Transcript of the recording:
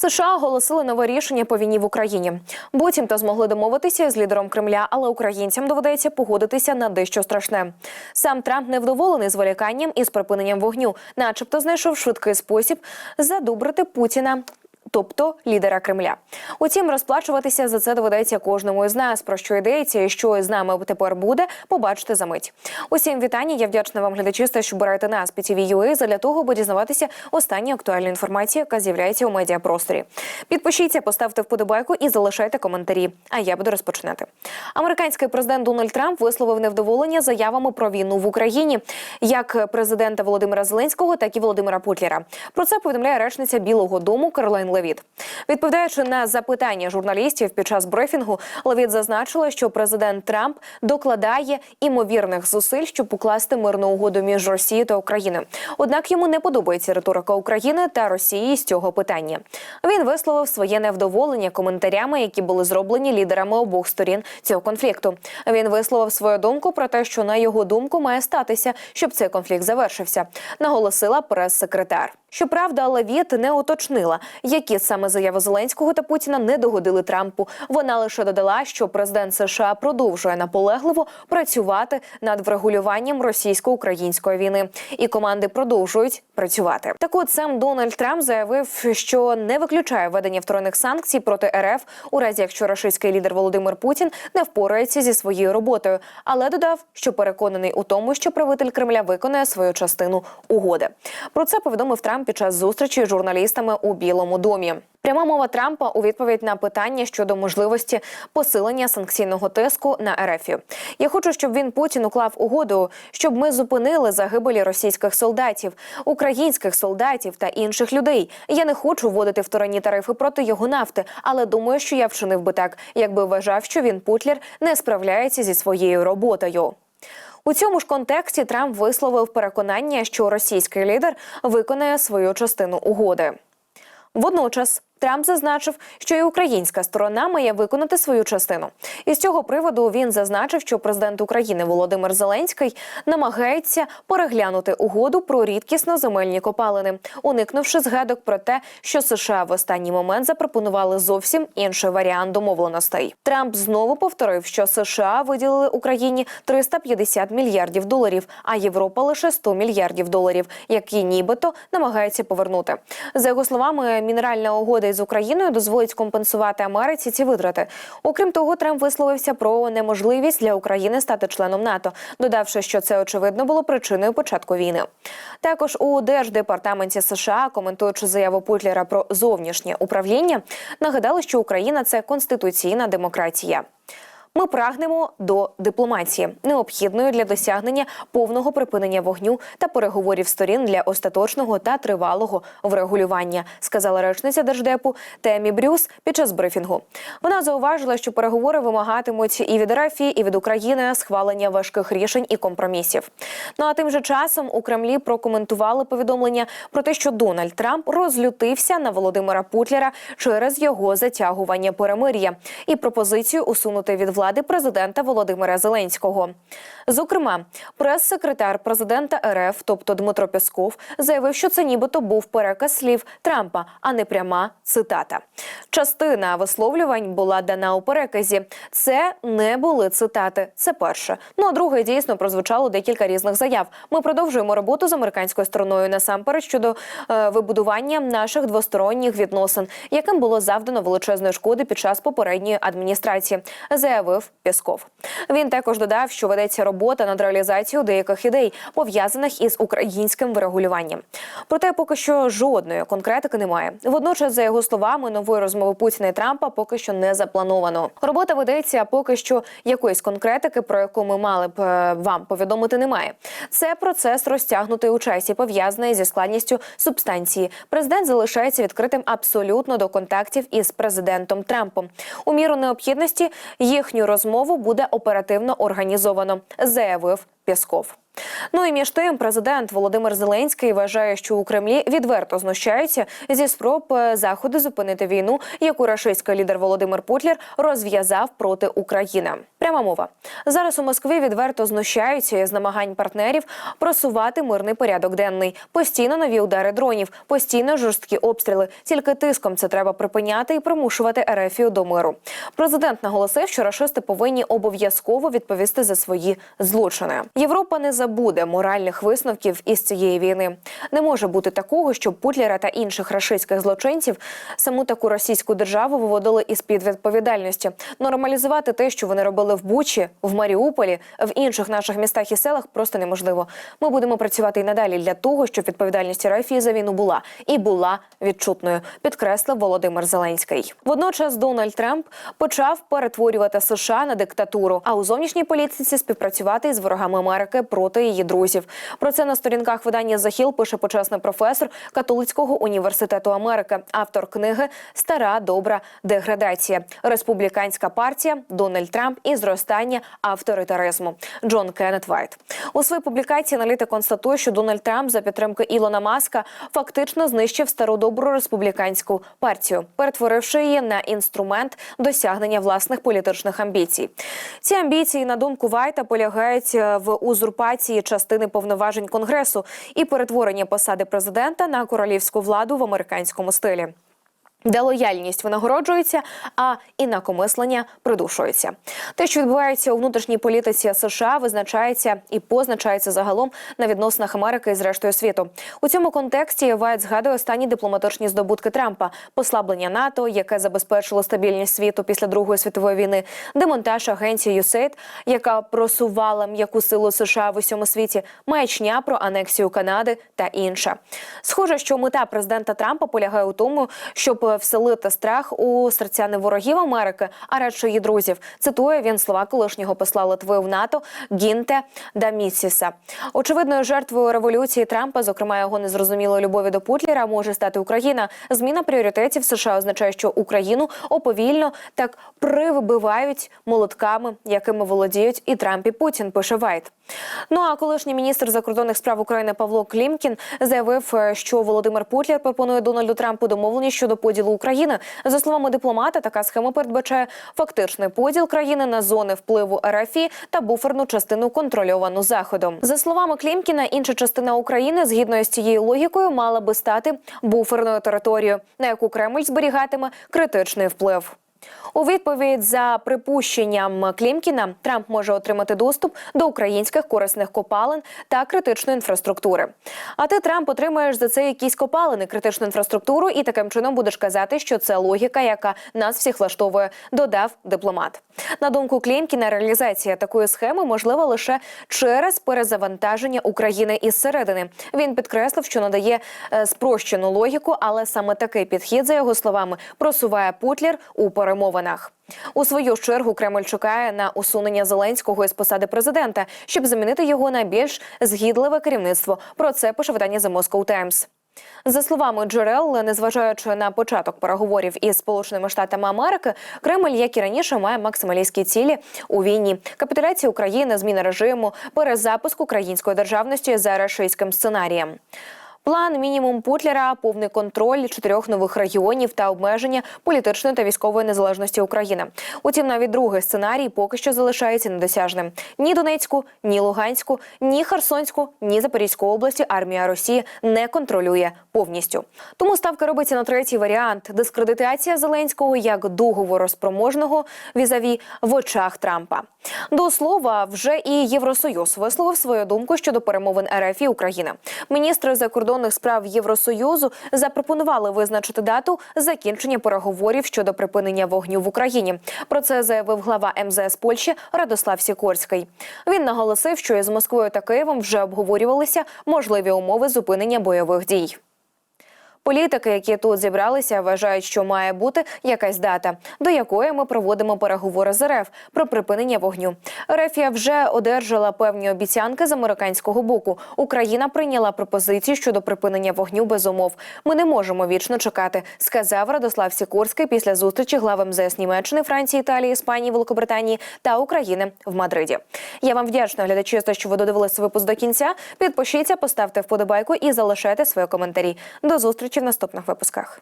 США оголосили нове рішення по війні в Україні. Буцімто змогли домовитися з лідером Кремля, але українцям доведеться погодитися на дещо страшне. Сам Трамп невдоволений зволіканням із припиненням вогню, начебто знайшов швидкий спосіб задубрити Путіна. Тобто лідера Кремля. Утім, розплачуватися за це доведеться кожному із нас. Про що йдеться і що з нами тепер буде, побачите за мить. Усім вітання. Я вдячна вам глядачі, за що берете нас PTV.ua задля того, аби дізнаватися останню актуальну інформацію, яка з'являється у медіапросторі. Підпишіться, поставте вподобайку і залишайте коментарі. А я буду розпочинати. Американський президент Дональд Трамп висловив невдоволення заявами про війну в Україні, як президента Володимира Зеленського, так і Володимира Путлера. Про це повідомляє речниця Білого Дому Каролайн Левіт. Відповідаючи на запитання журналістів під час брифінгу, Левіт зазначила, що президент Трамп докладає імовірних зусиль, щоб укласти мирну угоду між Росією та Україною. Однак йому не подобається риторика України та Росії з цього питання. Він висловив своє невдоволення коментарями, які були зроблені лідерами обох сторін цього конфлікту. Він висловив свою думку про те, що на його думку має статися, щоб цей конфлікт завершився. Наголосила прес-секретар. Щоправда, Левіт не уточнила, які саме заяви Зеленського та Путіна не догодили Трампу. Вона лише додала, що президент США продовжує наполегливо працювати над врегулюванням російсько-української війни, і команди продовжують працювати. Так от сам Дональд Трамп заявив, що не виключає введення вторинних санкцій проти РФ у разі, якщо російський лідер Володимир Путін не впорається зі своєю роботою, але додав, що переконаний у тому, що правитель Кремля виконає свою частину угоди. Про це повідомив Трамп під час зустрічі з журналістами у Білому домі. Пряма мова Трампа у відповідь на питання щодо можливості посилення санкційного тиску на РФ. Я хочу, щоб він Путін уклав угоду, щоб ми зупинили загибелі російських солдатів, українських солдатів та інших людей. Я не хочу вводити вторинні тарифи проти його нафти, але думаю, що я вчинив би так, якби вважав, що він Путлер не справляється зі своєю роботою. У цьому ж контексті Трамп висловив переконання, що російський лідер виконає свою частину угоди. Водночас Трамп зазначив, що і українська сторона має виконати свою частину. Із цього приводу він зазначив, що президент України Володимир Зеленський намагається переглянути угоду про рідкісно земельні копалини, уникнувши згадок про те, що США в останній момент запропонували зовсім інший варіант домовленостей. Трамп знову повторив, що США виділили Україні 350 мільярдів доларів, а Європа лише 100 мільярдів доларів, які нібито намагаються повернути. За його словами, мінеральна угода з Україною дозволить компенсувати Америці ці витрати. Окрім того, Трамп висловився про неможливість для України стати членом НАТО, додавши, що це очевидно було причиною початку війни. Також у держдепартаменті США, коментуючи заяву Путлера про зовнішнє управління, нагадали, що Україна це конституційна демократія. Ми прагнемо до дипломатії, необхідної для досягнення повного припинення вогню та переговорів сторін для остаточного та тривалого врегулювання, сказала речниця держдепу Темі Брюс під час брифінгу. Вона зауважила, що переговори вимагатимуть і від РФ, і від України схвалення важких рішень і компромісів. Ну а тим же часом у Кремлі прокоментували повідомлення про те, що Дональд Трамп розлютився на Володимира Путлера через його затягування перемир'я і пропозицію усунути від влади президента Володимира Зеленського. Зокрема, прес-секретар президента РФ, тобто Дмитро Пєсков, заявив, що це нібито був переказ слів Трампа, а не пряма цитата. Частина висловлювань була дана у переказі. Це не були цитати. Це перше. Ну а друге дійсно прозвучало декілька різних заяв. Ми продовжуємо роботу з американською стороною насамперед щодо е, вибудування наших двосторонніх відносин, яким було завдано величезної шкоди під час попередньої адміністрації, заявив Пєсков. Він також додав, що ведеться робота над реалізацією деяких ідей, пов'язаних із українським врегулюванням. Проте поки що жодної конкретики немає. Водночас, за його словами, нової розмови Путіна і Трампа поки що не заплановано. Робота ведеться, поки що якоїсь конкретики, про яку ми мали б е, вам повідомити, немає. Це процес розтягнутий у часі, пов'язаний зі складністю субстанції. Президент залишається відкритим абсолютно до контактів із президентом Трампом. У міру необхідності їхню розмову буде оперативно організовано, заявив Пєсков. Ну і між тим, президент Володимир Зеленський вважає, що у Кремлі відверто знущаються зі спроб е, заходу зупинити війну, яку рашистський лідер Володимир Путлер розв'язав проти України. Пряма мова зараз у Москві відверто знущаються із намагань партнерів просувати мирний порядок денний, постійно нові удари дронів, постійно жорсткі обстріли. Тільки тиском це треба припиняти і примушувати Ерефію до миру. Президент наголосив, що рашисти повинні обов'язково відповісти за свої злочини. Європа не забуде моральних висновків із цієї війни. Не може бути такого, щоб Путлера та інших рашистських злочинців саму таку російську державу виводили із під відповідальності. Нормалізувати те, що вони робили в Бучі, в Маріуполі, в інших наших містах і селах, просто неможливо. Ми будемо працювати і надалі для того, щоб відповідальність РФ за війну була і була відчутною, підкреслив Володимир Зеленський. Водночас Дональд Трамп почав перетворювати США на диктатуру, а у зовнішній політиці співпрацювати із ворогами Америки проти її друзів. Про це на сторінках видання Захіл пише почесний професор католицького університету Америки, автор книги Стара добра деградація, республіканська партія, Дональд Трамп і зростання авторитаризму. Джон Кеннет Вайт у своїй публікації аналітик констатує, що Дональд Трамп за підтримки Ілона Маска фактично знищив стару добру республіканську партію, перетворивши її на інструмент досягнення власних політичних амбіцій. Ці амбіції, на думку Вайта, полягають е, в узурпації частини повноважень конгресу і перетворення посади президента на королівську владу в американському стилі. Де лояльність винагороджується, а інакомислення придушується. Те, що відбувається у внутрішній політиці США, визначається і позначається загалом на відносинах Америки з рештою світу. У цьому контексті Вайт згадує останні дипломатичні здобутки Трампа, послаблення НАТО, яке забезпечило стабільність світу після Другої світової війни, демонтаж агенції USAID, яка просувала м'яку силу США в усьому світі, маячня про анексію Канади та інше. Схоже, що мета президента Трампа полягає у тому, щоб вселити страх у серця не ворогів Америки, а радше її друзів. Цитує він слова колишнього посла Литви в НАТО Гінте Дамісіса. Очевидною жертвою революції Трампа, зокрема його незрозумілої любові до Путлера, може стати Україна. Зміна пріоритетів США означає, що Україну оповільно так привибивають молотками, якими володіють і Трамп і Путін. Пише Вайт. Ну а колишній міністр закордонних справ України Павло Клімкін заявив, е, що Володимир Путлер пропонує Дональду Трампу домовленість щодо поділу України. За словами дипломата, така схема передбачає фактичний поділ країни на зони впливу РФІ та буферну частину контрольовану заходом. За словами Клімкіна, інша частина України, згідно з цією логікою, мала би стати буферною територією, на яку Кремль зберігатиме критичний вплив. У відповідь за припущенням Клімкіна Трамп може отримати доступ до українських корисних копалин та критичної інфраструктури. А ти Трамп отримаєш за це якісь копалини, критичну інфраструктуру, і таким чином будеш казати, що це логіка, яка нас всіх влаштовує. Додав дипломат. На думку Клімкіна, реалізація такої схеми можлива лише через перезавантаження України із середини. Він підкреслив, що надає е, спрощену логіку, але саме такий підхід, за його словами, просуває Путлер у перемовинах. У свою чергу Кремль чекає на усунення Зеленського із посади президента, щоб замінити його на більш згідливе керівництво. Про це пише видання The Moscow Times. За словами джерел, незважаючи на початок переговорів із Сполученими Штатами Америки, Кремль, як і раніше, має максималістські цілі у війні: капітуляція України, зміна режиму, перезапуск української державності за рашистським сценарієм. План мінімум Путлера, повний контроль чотирьох нових регіонів та обмеження політичної та військової незалежності України. Утім, навіть другий сценарій поки що залишається недосяжним. Ні Донецьку, ні Луганську, ні Херсонську, ні Запорізьку області армія Росії не контролює повністю. Тому ставка робиться на третій варіант дискредитація Зеленського як договороспроможного візаві в очах Трампа. До слова, вже і Євросоюз висловив свою думку щодо перемовин РФ і України. Міністри закордонних справ Євросоюзу запропонували визначити дату закінчення переговорів щодо припинення вогню в Україні. Про це заявив глава МЗС Польщі Радослав Сікорський. Він наголосив, що із Москвою та Києвом вже обговорювалися можливі умови зупинення бойових дій. Політики, які тут зібралися, вважають, що має бути якась дата, до якої ми проводимо переговори з РФ про припинення вогню. РФ вже одержала певні обіцянки з американського боку. Україна прийняла пропозицію щодо припинення вогню без умов. Ми не можемо вічно чекати, сказав Радослав Сікорський після зустрічі глав МЗС Німеччини, Франції, Італії, Іспанії, Великобританії та України в Мадриді. Я вам вдячна глядачі, за що ви додивилися випуск до кінця. Підпишіться, поставте вподобайку і залишайте свої коментарі. До зустрічі в наступних випусках.